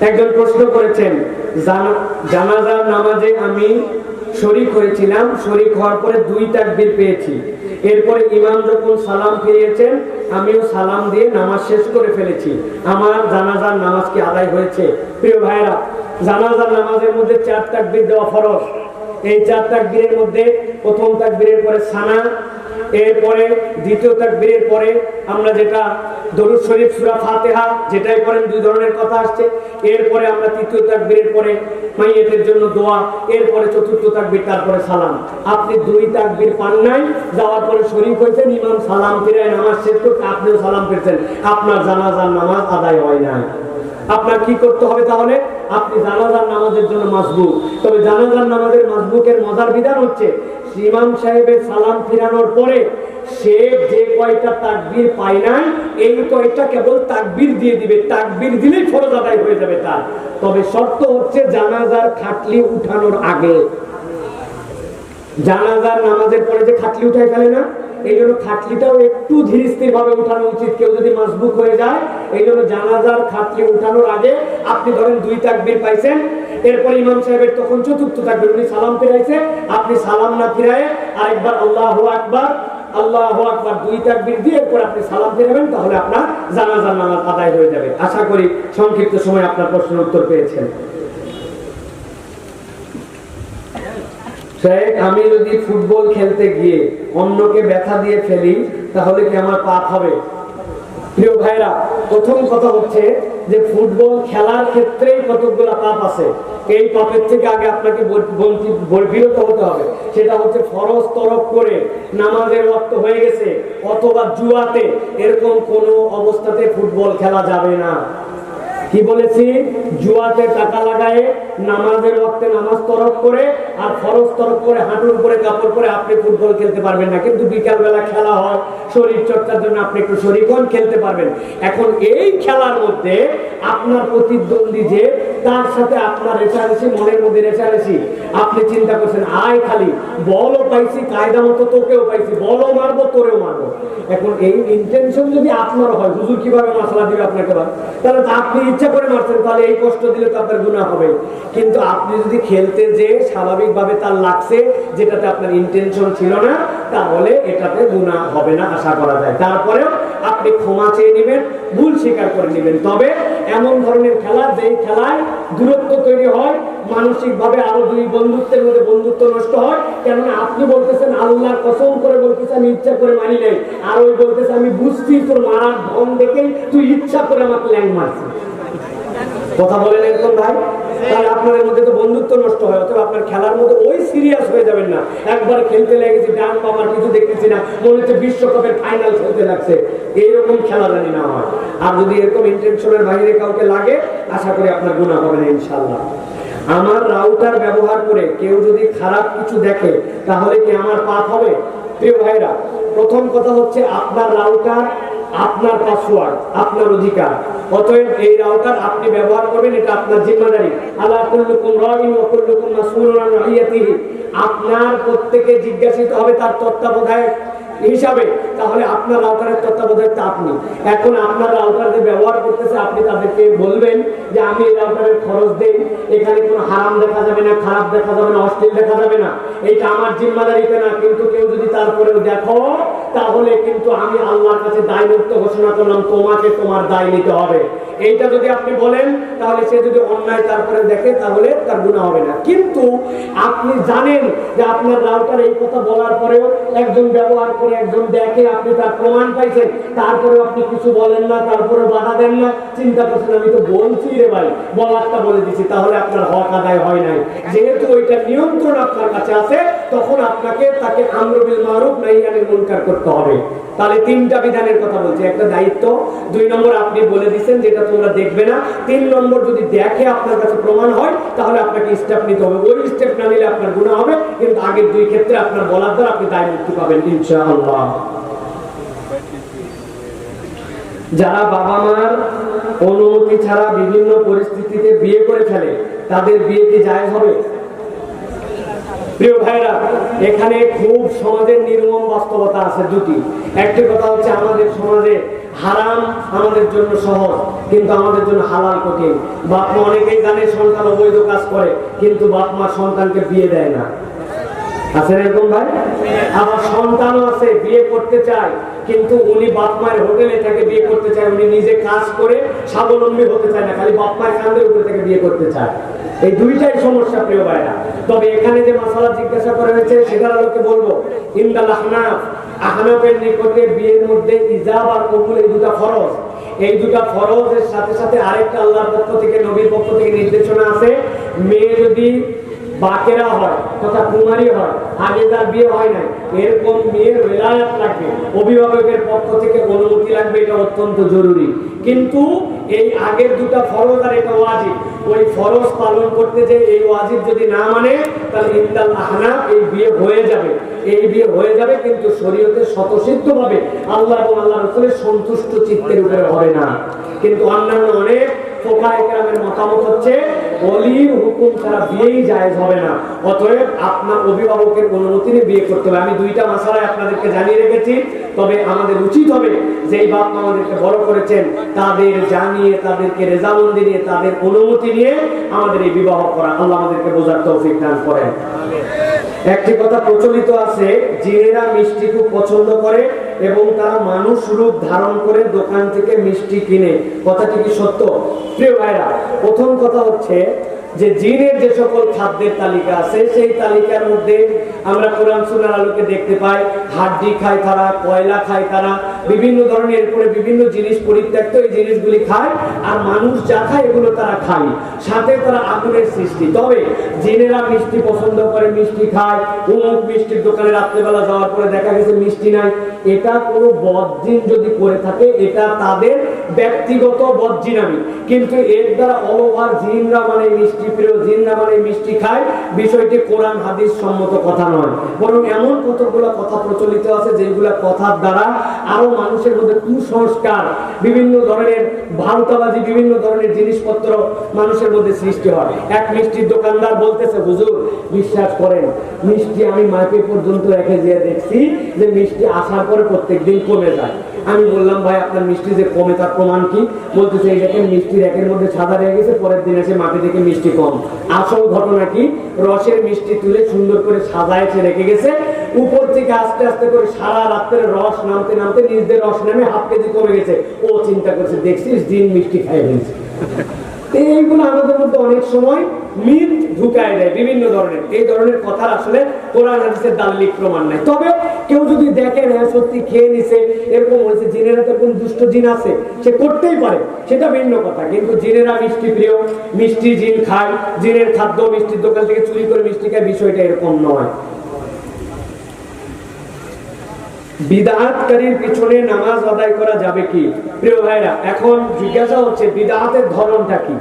একজন প্রশ্ন করেছেন জানাজার নামাজে আমি শরিক হয়েছিলাম, শরিক হওয়ার পরে দুই তাকবীর পেয়েছি। এরপরে ইমাম যখন সালাম ফিরিয়েছেন আমিও সালাম দিয়ে নামাজ শেষ করে ফেলেছি। আমার জানাজার নামাজ কি আদায় হয়েছে? প্রিয় ভাইরা জানাজার নামাজের মধ্যে চার তাকবীর দেওয়া ফরজ। এই চার তাকবীরের মধ্যে প্রথম তাকবীরের পরে সানা এরপরে, দ্বিতীয় তাকবীরের পরে আমরা যেটা দরুদ শরীফ সূরা ফাতিহা যেটাই করেন দুই ধরনের কথা আসছে। এরপরে আমরা তৃতীয় তাকবীরের পরে মাইয়েতের জন্য দোয়া, এরপরে চতুর্থ তাকবীর তারপরে সালাম। আপনি দুই তাকবীর পান নাই, যাওয়ার পরে শরীফ হয়েছেন ইমাম সালাম ফিরায় নামাজ শেষ করতে আপনিও সালাম ফিরছেন। আপনার জানাজার নামাজ আদায় হয় না আপনার কি করতে হবে তাহলে? আপনি জানাজার নামাজের জন্য মাসবুক তবে জানাজার নামাজের মাসবুকের মজার বিধান হচ্ছে, ইমাম সাহেবের সালাম ফিরানোর পরে সে যে কয়টা তাকবীর পায় নাই, এই কয়টা কেবল তাকবীর দিয়ে দিবে। তাকবীর দিলেই ফরজ আদায় হয়ে যাবে তার। তবে শর্ত হচ্ছে জানাজার খাটলি উঠানোর আগে। জানাজার নামাজের পরে যে খাটলি উঠাই ফেলে না এই জন্য খাটলিটাও একটু ভাবে উঠানো উচিত, কেউ যদি হয়ে যায়, এই জন্য জানাজার খাটলি উঠানোর আগে আপনি ধরেন দুই তাকবীর পাইছেন, এরপর ইমাম সাহেবের তখন চতুর্থ তাকবীর, উনি সালাম ফিরাইছে, আপনি সালাম না ফিরায় আরেকবার আল্লাহু আল্লাহু দুই তাকবীর দিয়ে এরপর আপনি সালাম ফিরাবেন, তাহলে আপনার জানাজার নামাজ আদায় হয়ে যাবে। আশা করি সংক্ষিপ্ত সময় আপনার প্রশ্নের উত্তর পেয়েছেন। শেখ আমি যদি ফুটবল খেলতে গিয়ে অন্যকে ব্যথা দিয়ে ফেলি, তাহলে কি আমার পাপ হবে? প্রিয় ভাইরা প্রথম কথা হচ্ছে যে ফুটবল খেলার ক্ষেত্রেই কতগুলো পাপ আছে। এই পাপের থেকে আগে আপনাকে বিরত হতে হবে। সেটা হচ্ছে ফরজ তরফ করে নামাজের রক্ত হয়ে গেছে অথবা জুয়াতে, এরকম কোনো অবস্থাতে ফুটবল খেলা যাবে না। কি বলেছি? জুয়াতে টাকা লাগায়ে নামাজের ওয়াক্তে নামাজ তরফ করে আর ফরজ তরফ করে, হাঁটুর উপরে কাপড় পরে আপনি ফুটবল খেলতে পারবেন না। কিন্তু বিকাল বেলা খেলা হয় শরীর চর্চার জন্য আপনি একটু শরীরগণ খেলতে পারবেন। এখন এই খেলার মধ্যে আপনার প্রতিদ্বন্দ্বী যে, তার সাথে আপনার রেশারেশি, মনের মধ্যে রেশারেশি। আপনি চিন্তা করছেন, আয় খালি, বলও পাইছি, কায়দা মতো তোকেও পাইছি, বলও মারবো, তোরেও মারবো। এখন এই ইন্টেনশন যদি আপনার হয়, হুজুর কীভাবে মশলা দিবে আপনাকে তাহলে আপনি ইচ্ছা করে মারছেন, তাহলে এই কষ্ট দিলে তো আপনার গুণা হবে। কিন্তু আপনি যদি খেলতে যে স্বাভাবিকভাবে তার লাগছে, যেটাতে আপনার ইন্টেনশন ছিল না, তাহলে এটাতে গুণা হবে না আশা করা যায়। তারপরেও আপনি ক্ষমা চেয়ে নেবেন, ভুল স্বীকার করে নেবেন। তবে এমন ধরনের খেলা, যেই খেলায় দূরত্ব তৈরি হয় মানসিক ভাবে আরও দুই বন্ধুত্বের মধ্যে বন্ধুত্ব নষ্ট হয়, কেননা আপনি বলতেছেন, আল্লাহর কসম করে বলতেছেন আমি ইচ্ছা করে মানি নাই। আর ওই বলতেছে, আমি বুঝছি তোর মারার ধন দেখেই তুই ইচ্ছা করে আমাকে ল্যাং মারছিস। কথা বলেন এরকম ভাই। তাহলে আপনাদের মধ্যে তো বন্ধুত্ব নষ্ট হয়, অথবা আপনার খেলার মধ্যে ওই সিরিয়াস হয়ে যাবেন না। একবার খেলতে লেগেছি, ডান বাবার কিছু দেখতেছি না, মনে হচ্ছে বিশ্বকাপের ফাইনাল খেলতে লাগছে। এইরকম খেলা জানি না হয়। আর যদি এরকম ইন্টেনশনের বাইরে কাউকে লাগে, আশা করি আপনার গুণা হবে না ইনশাল্লাহ আমার রাউটার ব্যবহার করে কেউ যদি খারাপ কিছু দেখে, তাহলে কি আমার পাপ হবে? প্রিয় ভাইরা, প্রথম কথা হচ্ছে আপনার রাউটার আপনার পাসওয়ার্ড আপনার অধিকার। অতএব এই রাউটার আপনি ব্যবহার করবেন, এটা আপনার জিম্মাদারি। আল্লাহ কুল্লুকুম রাইন ওয়া কুল্লুকুম মাসউলুন আন আপনার প্রত্যেকে জিজ্ঞাসিত হবে তার তত্ত্বাবধায়ক। হিসাবে, তাহলে আপনার রাউটারের তত্ত্বাবধায়কটা আপনি। এখন আপনার রাউটার যে ব্যবহার করতেছে, আপনি তাদেরকে বলবেন যে, আমি এই রাউটারের খরচ দেই, এখানে কোনো হারাম দেখা যাবে না, খারাপ দেখা যাবে না, অশ্লীল দেখা যাবে না। এইটা আমার জিম্মাদারিতে না, কিন্তু কেউ যদি তারপরেও দেখো, তাহলে কিন্তু আমি আল্লাহর কাছে দায় মুক্ত ঘোষণা করলাম, তোমাকে তোমার দায় নিতে হবে। এইটা যদি আপনি বলেন, তাহলে সে যদি অন্যায় তারপরে দেখে, তাহলে তার গুণা হবে না। কিন্তু আপনি জানেন যে আপনার রাউটার এই কথা বলার পরেও একজন ব্যবহার করে একজন দেখে আপনি তার প্রমাণ পাইছেন, তারপরেও আপনি কিছু বলেন না তারপরে বাধা দেন না। চিন্তা করছেন, আমি তো বলছি রে ভাই, বলারটা বলে দিছি, তাহলে আপনার হক আদায় হয় নাই। যেহেতু ওইটা নিয়ন্ত্রণ আপনার কাছে আছে, তখন আপনাকে তাকে আমরবিল মারুফ নাইয়ানের মুনকার করতে হবে। তাহলে তিনটা বিধানের কথা বলছি। একটা দায়িত্ব, দুই নম্বর আপনি বলে দিচ্ছেন যেটা তোমরা দেখবে না। তিন নম্বর যদি দেখে আপনার কাছে প্রমাণ হয়, তাহলে আপনাকে স্টেপ নিতে হবে। ওই স্টেপ না নিলে আপনার গুণা হবে, কিন্তু আগের দুই ক্ষেত্রে আপনার বলার দ্বারা আপনি দায় মুক্তি পাবেন, ইনশাআল্লাহ। যারা বাবা মার অনুমতি ছাড়া বিভিন্ন পরিস্থিতিতে বিয়ে করে ফেলে, তাদের বিয়ে কি জায়েজ হবে? প্রিয় ভাইরা এখানে খুব সমাজের নির্মম বাস্তবতা আছে দুটি। একটি কথা হচ্ছে আমাদের সমাজে হারাম আমাদের জন্য সহজ, কিন্তু আমাদের জন্য হালাল কঠিন। বাপমা অনেকেই জানে সন্তান অবৈধ কাজ করে, কিন্তু বাপমা সন্তানকে বিয়ে দেয় না। আছে এরকম ভাই? আমার সন্তানও আছে, বিয়ে করতে চায়, কিন্তু উনি বাপ মায়ের হোটেলে থেকে বিয়ে করতে চায়, উনি নিজে কাজ করে স্বাবলম্বী হতে চায় না, খালি বাপ মায়ের কান্দের উপরে থেকে বিয়ে করতে চায়। এই দুইটাই সমস্যা, প্রিয় ভাইরা। তবে এখানে যে মশালা জিজ্ঞাসা করা হয়েছে, সেটার আলোকে বলব, ইন্দাল আহনাফ, আহনাফের নিকটে বিয়ের মধ্যে ইজাব আর কবুল এই দুটা ফরজ। এই দুটা ফরজের সাথে সাথে আরেকটা আল্লাহর পক্ষ থেকে, নবীর পক্ষ থেকে নির্দেশনা আছে, মেয়ে যদি বাকেরা হয় তথা কুমারী হয় আগে তার বিয়ে হয় নাই। এরকম মেয়ের বেলায়াত লাগবে, অভিভাবকের পক্ষ থেকে অনুমতি লাগবে, এটা অত্যন্ত জরুরি। কিন্তু এই আগের দুটা ফরজ আর এটা ওয়াজিব। ওই ফরজ পালন করতে যে এই ওয়াজিব যদি না মানে তাহলে ইন্দাল আহনা এই বিয়ে হয়ে যাবে। এই বিয়ে হয়ে যাবে কিন্তু শরীয়তে স্বতঃসিদ্ধ ভাবে আল্লাহ এবং আল্লাহ রসুলের সন্তুষ্ট চিত্তের উপরে হবে না। কিন্তু অন্যান্য অনেক ফোকায়ের মতামত হচ্ছে অলির হুকুম ছাড়া বিয়েই জায়েজ হবে না। অতএব আপনার অভিভাবকের অনুমতি নিয়ে বিয়ে করতে হবে। আমি দুইটা মাসালায় আপনাদেরকে জানিয়ে রেখেছি। তবে আমাদের উচিত হবে যেই বাপ আমাদেরকে বড় করেছেন, তাদের জানিয়ে, তাদেরকে রেজামন্দি নিয়ে, তাদের অনুমতি নিয়ে আমাদের এই বিবাহ করা। আল্লাহ আমাদেরকে বোঝার তৌফিক দান করেন। একটি কথা প্রচলিত আছে, জিনেরা মিষ্টি খুব পছন্দ করে এবং তারা মানুষ রূপ ধারণ করে দোকান থেকে মিষ্টি কিনে। কথাটি কি সত্য? প্রিয় ভাইরা, প্রথম কথা হচ্ছে যে জিনের যে সকল খাদ্যের তালিকা আছে, সেই তালিকার মধ্যে আমরা কোরআন সুনার আলোকে দেখতে পাই, হাড্ডি খায় তারা, কয়লা খায় তারা, বিভিন্ন ধরনের এরপরে বিভিন্ন জিনিস পরিত্যক্ত এই জিনিসগুলি খায়, আর মানুষ যা খায় এগুলো তারা খায়। সাথে তারা আগুনের সৃষ্টি। তবে জিনেরা মিষ্টি পছন্দ করে, মিষ্টি খায়। অমুক মিষ্টির দোকানে রাত্রেবেলা যাওয়ার পরে দেখা গেছে মিষ্টি নাই। এটা কোনো বদজিন যদি করে থাকে, এটা তাদের ব্যক্তিগত বদজিনামি কিন্তু এর দ্বারা অলওভার জিনরা মানে মিষ্টি প্রিয় জিনরা মানে মিষ্টি খায়, বিষয়টি কোরআন, হাদিস সম্মত কথা নয়। বরং এমন কতগুলো কথা প্রচলিত আছে যেগুলো কথার দ্বারা আরও মানুষের মধ্যে কুসংস্কার, বিভিন্ন ধরনের ভারতাবাজি, বিভিন্ন ধরনের জিনিসপত্র মানুষের মধ্যে সৃষ্টি হয়। এক মিষ্টির দোকানদার বলতেছে, হুজুর, বিশ্বাস করেন, মিষ্টি আমি মাইকে পর্যন্ত রেখে দিয়ে দেখছি যে মিষ্টি আসার পরে প্রত্যেকদিন কমে যায়। আমি বললাম, ভাই, আপনার মিষ্টি যে কমে তার প্রমাণ কি? বলতেছে, এই দেখেন মিষ্টি র্যাকের মধ্যে সাদা রয়ে গেছে, পরের দিন এসে মাটি থেকে মিষ্টি কম। আসল ঘটনা কি? রসের মিষ্টি তুলে সুন্দর করে সাজায় রেখে গেছে। উপর থেকে আস্তে আস্তে করে সারা রাত্রে রস নামতে নামতে নিজদের রস নামে হাফ কেজি কমে গেছে। ও চিন্তা করছে, দেখছিস দিন মিষ্টি খাই ফেলছে। এইগুলো আমাদের মধ্যে অনেক সময় মিথ ঢুকায় দেয় বিভিন্ন ধরনের। এই ধরনের কথা আসলে কোরআন হাদিসের দাল্লিক প্রমাণ নাই। তবে কেউ যদি হ্যাঁ সত্যি খেয়ে নিছে, এরকম হয়েছে জিনেরা তো কোন দুষ্ট জিন আছে। সে করতেই পারে, সেটা ভিন্ন কথা। কিন্তু জিনেরা মিষ্টি প্রিয়, মিষ্টি জিন খায়, জিনের খাদ্য মিষ্টির দোকান থেকে চুরি করে মিষ্টি খায়, বিষয়টা এরকম নয়। বিদাতকারীর পিছনে নামাজ আদায় করা যাবে কি? প্রিয় ভাইরা, এখন জিজ্ঞাসা হচ্ছে ধরনটা কি?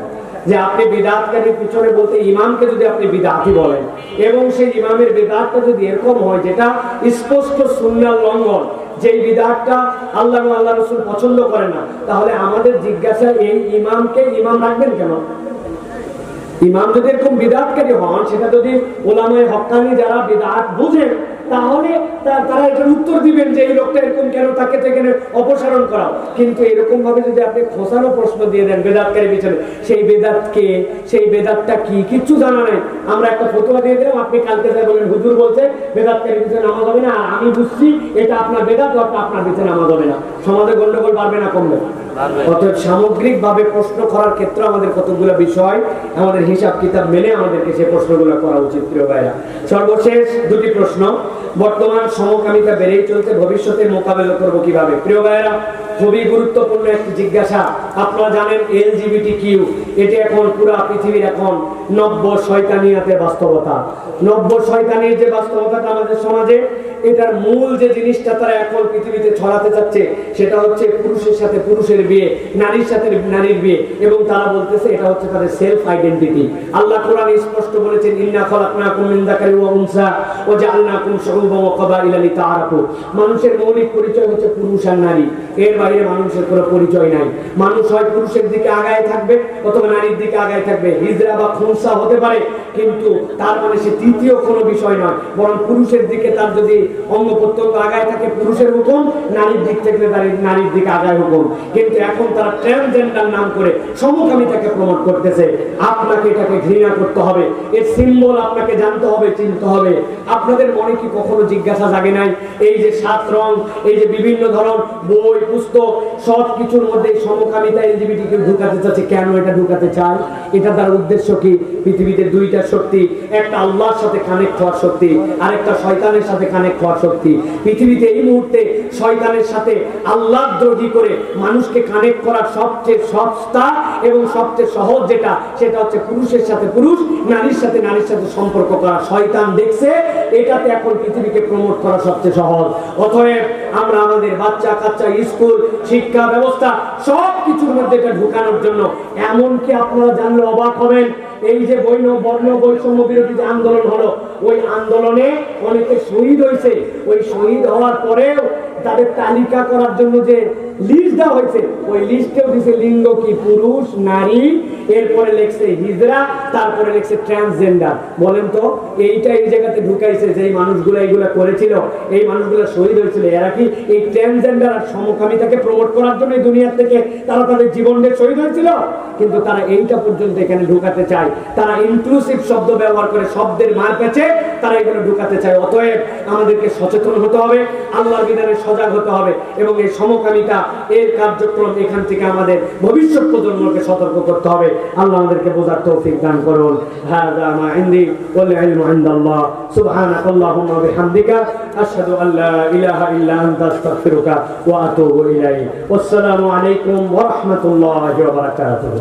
যে আপনি বিদাতকারীর পিছনে বলতে ইমামকে যদি আপনি বিদাতি বলেন, এবং সেই ইমামের বিদাতটা যদি এরকম হয়, যেটা স্পষ্ট লঙ্ঘন বিদাতটা আল্লাহ আল্লাহ রসুল পছন্দ করে না, তাহলে আমাদের জিজ্ঞাসা এই ইমামকে ইমাম রাখবেন কেন? ইমাম যদি এরকম বিদাতকারী হন, সেটা যদি ওলামায় হকানি যারা বিদাত বুঝেন তাহলে তারা এটার উত্তর দিবেন যে এই লোকটা এরকম কেন তাকে থেকে অপসারণ করা কিন্তু এরকম ভাবে যদি আপনি খোসানো প্রশ্ন দিয়ে দেন বেদাতকারী পিছনে সেই বেদাত কে সেই বেদাতটা কি? কিচ্ছু জানা নেই। আমরা একটা ফতোয়া দিয়ে দিলাম, আপনি কালকে যাই বলেন, হুজুর বলছে, বেদাতকারী পিছনে নামাজ হবে না আমি বুঝছি এটা আপনার বেদাত আপনার পিছনে নামাজ হবে না। সমাজে গন্ডগোল পারবে না কমবে অতএব সামগ্রিক ভাবে প্রশ্ন করার ক্ষেত্রে আমাদের কতগুলো বিষয়, আমাদের হিসাব কিতাব মেলে আমাদেরকে সে প্রশ্নগুলো করা উচিত, প্রিয় ভাইরা। সর্বশেষ দুটি প্রশ্ন। বর্তমান সমকামিতা বেড়েই চলছে ভবিষ্যতে মোকাবেলা করব কীভাবে? প্রিয় ভাইরা খুবই গুরুত্বপূর্ণ একটি জিজ্ঞাসা। আপনারা জানেন এলজিবিটি কিউ? এটি এখন পুরা পৃথিবীর এখন নব্য শয়তানিয়াতে বাস্তবতা। নব্য শয়তানির যে বাস্তবতাটা আমাদের সমাজে, এটার মূল যে জিনিসটা তারা এখন পৃথিবীতে ছড়াতে যাচ্ছে সেটা হচ্ছে পুরুষের সাথে পুরুষের বিয়ে, নারীর সাথে নারীর বিয়ে, এবং তারা বলতেছে এটা হচ্ছে তাদের সেলফ আইডেন্টিটি আল্লাহ কোরআন স্পষ্ট বলেছেন, ইন্না খলাকনাকুম মিন যাকারি ওয়া উনসা ওয়া জাআলনাকুম শুউবান ওয়া ক্বাবাইলা লিতাআরাফু। মানুষের মৌলিক পরিচয় হচ্ছে পুরুষ আর নারী। এর বাইরে মানুষের কোনো পরিচয় নাই। মানুষ হয় পুরুষের দিকে আগায় থাকবে অথবা নারীর দিকে আগায় থাকবে, হিজরা বা খুনসা হতে পারে, কিন্তু তার মানে সে তৃতীয় কোনো বিষয় নয়, বরং পুরুষের দিকে তার যদি অঙ্গ প্রত্যঙ্গ আগায় থাকে, পুরুষের হুকুম, নারীর দিক থেকে নারীর নারীর দিকে আগায় হুকুম। কিন্তু এখন তারা ট্রান্সজেন্ডার নাম করে সমকামিতাকে প্রমোট করতেছে। আপনাকে এটাকে ঘৃণা করতে হবে। এর সিম্বল আপনাকে জানতে হবে, চিনতে হবে। আপনাদের মনে কি কখনো জিজ্ঞাসা জাগে নাই? এই যে সাত রং, এই যে বিভিন্ন ধরন, বই, পুস্তক সব কিছুর মধ্যে সমকামিতা এলজিবিটি কে ঢুকাতে চাচ্ছে, কেন এটা ঢুকাতে চায়? এটা তার উদ্দেশ্য কি? পৃথিবীতে দুইটা শক্তি, একটা আল্লাহর সাথে কানেক্ট হওয়ার শক্তি, আরেকটা শয়তানের সাথে কানেক্ট হওয়ার শক্তি। পৃথিবীতে এই মুহূর্তে শয়তানের সাথে আল্লাহ দ্রোহী করে মানুষকে কানেক্ট করার সবচেয়ে সস্তা এবং সবচেয়ে সহজ যেটা, সেটা হচ্ছে পুরুষের সাথে পুরুষ, নারীর সাথে নারীর সাথে সম্পর্ক করা। শয়তান দেখছে, এটাতে এখন পৃথিবীকে প্রমোট করা সবচেয়ে সহজ। অতএব আমরা আমাদের বাচ্চা কাচ্চা স্কুল শিক্ষা ব্যবস্থা সব কিছুর মধ্যে এটা ঢুকানোর জন্য। এমনকি আপনারা জানলে অবাক হবেন, এই যে বৈন, বর্ণ বৈষম্য বিরোধী যে আন্দোলন হলো, ওই আন্দোলনে অনেকে শহীদ হয়েছে। ওই শহীদ হওয়ার পরেও তাদের তালিকা করার জন্য যে লিস্ট দেওয়া হয়েছে, ওই লিস্টেও দিছে লিঙ্গ কি পুরুষ, নারী, এরপরে লেখছে হিজরা, তারপরে লেখছে ট্রান্সজেন্ডার বলেন তো, এইটা এই জায়গাতে ঢুকাইছে যে এই মানুষগুলো এইগুলা করেছিল, এই মানুষগুলো শহীদ হয়েছিল, এরা কি এই ট্রান্সজেন্ডার আর সমকামিতাকে প্রমোট করার জন্য দুনিয়ার থেকে তারা তাদের জীবনকে শহীদ হয়েছিল? কিন্তু তারা এইটা পর্যন্ত এখানে ঢুকাতে চায়। তারা ইনক্লুসিভ শব্দ ব্যবহার করে শব্দের মার পেছে, তারা এগুলো ঢুকাতে চায়। অতএব আমাদেরকে সচেতন হতে হবে। আল্লাহর বিধানে সজাগ হতে হবে এবং এই সমকামিতা এর কার্যক্রম এখান থেকে আমাদের ভবিষ্যৎ প্রজন্মকে সতর্ক করতে হবে। আল্লাহ আমাদেরকে বোঝার তৌফিক দান করুন। হাযা মা ইনদি ওয়াল ইলমু ইনদাল্লাহ। সুবহানাক আল্লাহুম্মা ওয়া বিহামদিকা। আশহাদু আল লা ইলাহা ইল্লা আনতা, আস্তাগফিরুকা ওয়া আতুবু ইলাইক। ওয়াসসালামু আলাইকুম ওয়া রাহমাতুল্লাহি ওয়া বারাকাতুহু।